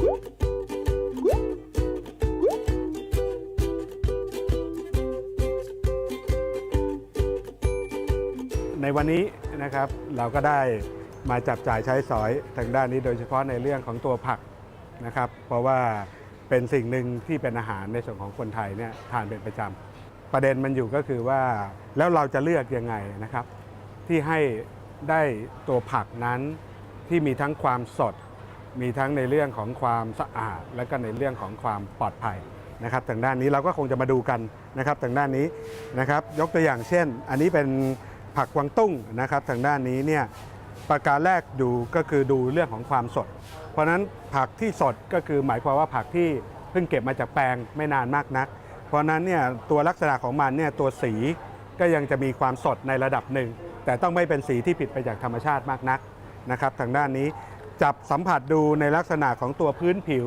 ในวันนี้นะครับเราก็ได้มาจับจ่ายใช้สอยทางด้านนี้โดยเฉพาะในเรื่องของตัวผักนะครับ เพราะว่าเป็นสิ่งหนึ่งที่เป็นอาหารในส่วนของคนไทยเนี่ยทานเป็นประจำประเด็นมันอยู่ก็คือว่าแล้วเราจะเลือกยังไงนะครับ ที่ให้ได้ตัวผักนั้นที่มีทั้งความสด มีทั้งในเรื่องของความสะอาด และก็ในเรื่องของความปลอดภัยนะครับทางด้านนี้เราก็คงจะมาดูกันนะครับทางด้านนี้นะครับยกตัวอย่างเช่น อันนี้เป็นผักกวางตุ้งนะครับทางด้านนี้เนี่ยประการแรกดูก็คือดูเรื่องของความสด เพราะฉะนั้นผักที่สดก็คือหมายความว่าผักที่เพิ่งเก็บมาจากแปลงไม่นานมากนัก เพราะฉะนั้นเนี่ยตัวลักษณะของมันเนี่ยตัวสีก็ยังจะมีความสดในระดับหนึ่ง แต่ต้องไม่เป็นสีที่ผิดไปจากธรรมชาติมากนักนะครับทางด้านนี้ จับสัมผัสดูในลักษณะของตัวพื้นผิว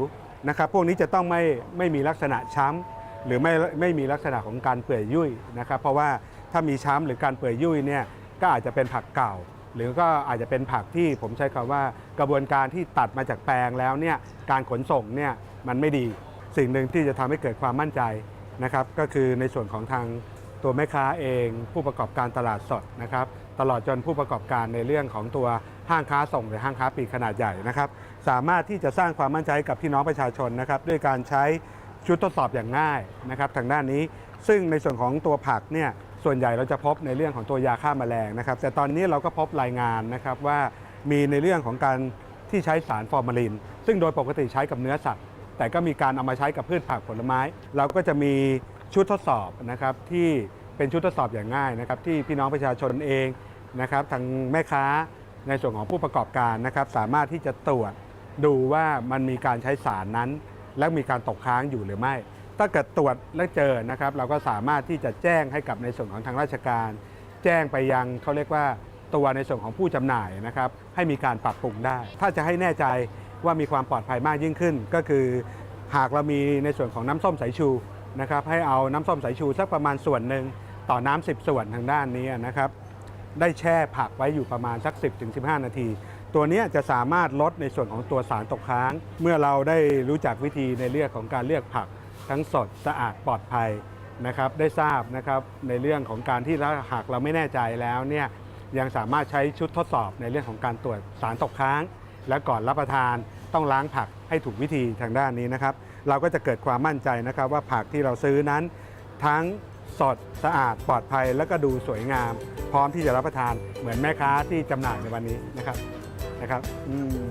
นะครับ พวกนี้จะต้องไม่ไม่มีลักษณะช้ำหรือไม่ไม่มีลักษณะของการเปื่อยยุ่ยนะครับ เพราะว่าถ้ามีช้ำหรือการเปื่อยยุ่ยเนี่ยก็อาจจะเป็นผักเก่า หรือก็อาจจะเป็นผักที่ผมใช้คำว่ากระบวนการที่ตัดมาจากแปลงแล้วเนี่ยการขนส่งเนี่ยมันไม่ดี สิ่งหนึ่งที่จะทำให้เกิดความมั่นใจนะครับ ก็คือในส่วนของทาง ตัวแม่ค้าเองผู้ประกอบการตลาดสดนะครับตลอดจนผู้ประกอบการในเรื่องของตัวห้างค้าส่งหรือห้างค้าปลีกขนาดใหญ่นะครับสามารถที่จะสร้างความมั่นใจกับพี่น้องประชาชนนะครับด้วยการใช้ชุดทดสอบอย่างง่ายนะครับทางด้านนี้ ซึ่งในส่วนของตัวผักเนี่ยส่วนใหญ่เราจะพบในเรื่องของตัวยาฆ่าแมลงนะครับ แต่ตอนนี้เราก็พบรายงานนะครับว่ามีในเรื่องของการที่ใช้สารฟอร์มาลิน ซึ่งโดยปกติใช้กับเนื้อสัตว์ แต่ก็มีการเอามาใช้กับพืชผักผลไม้ เราก็จะมี ชุดทดสอบนะครับที่เป็นชุดทดสอบอย่างง่ายนะครับ ที่พี่น้องประชาชนเองนะครับทางแม่ค้าในส่วนของผู้ประกอบการนะครับ สามารถที่จะตรวจดูว่ามันมีการใช้สารนั้น และมีการตกค้างอยู่หรือไม่ ถ้าเกิดตรวจและเจอนะครับ เราก็สามารถที่จะแจ้งให้กับในส่วนของทางราชการ แจ้งไปยังเขาเรียกว่าตัวในส่วนของผู้จำหน่ายนะครับ ให้มีการปรับปรุงได้ ถ้าจะให้แน่ใจว่ามีความปลอดภัยมากยิ่งขึ้น ก็คือ หากเรามีในส่วนของน้ำส้มสายชู นะครับให้เอาน้ำส้มสายชูสักประมาณส่วนหนึ่งต่อน้ำ10 ส่วนทางด้านนี้นะครับ ได้แช่ผักไว้อยู่ประมาณสัก 10-15 นาที ตัวนี้จะสามารถลดในส่วนของตัวสารตกค้าง เมื่อเราได้รู้จักวิธีในเรื่องของการเลือกผักทั้งสดสะอาดปลอดภัยนะครับ ได้ทราบนะครับในเรื่องของการที่ถ้าหากเราไม่แน่ใจแล้วเนี่ยยังสามารถใช้ชุดทดสอบในเรื่องของการตรวจสารตกค้าง และก่อนรับประทาน ต้องล้างผักให้ถูกวิธีทางด้านนี้นะครับ เราก็จะเกิดความมั่นใจนะครับ ว่าผักที่เราซื้อนั้น ทั้งสดสะอาดปลอดภัยแล้วก็ดูสวยงาม พร้อมที่จะรับประทานเหมือนแม่ค้าที่จำหน่ายในวันนี้นะครับนะครับอืม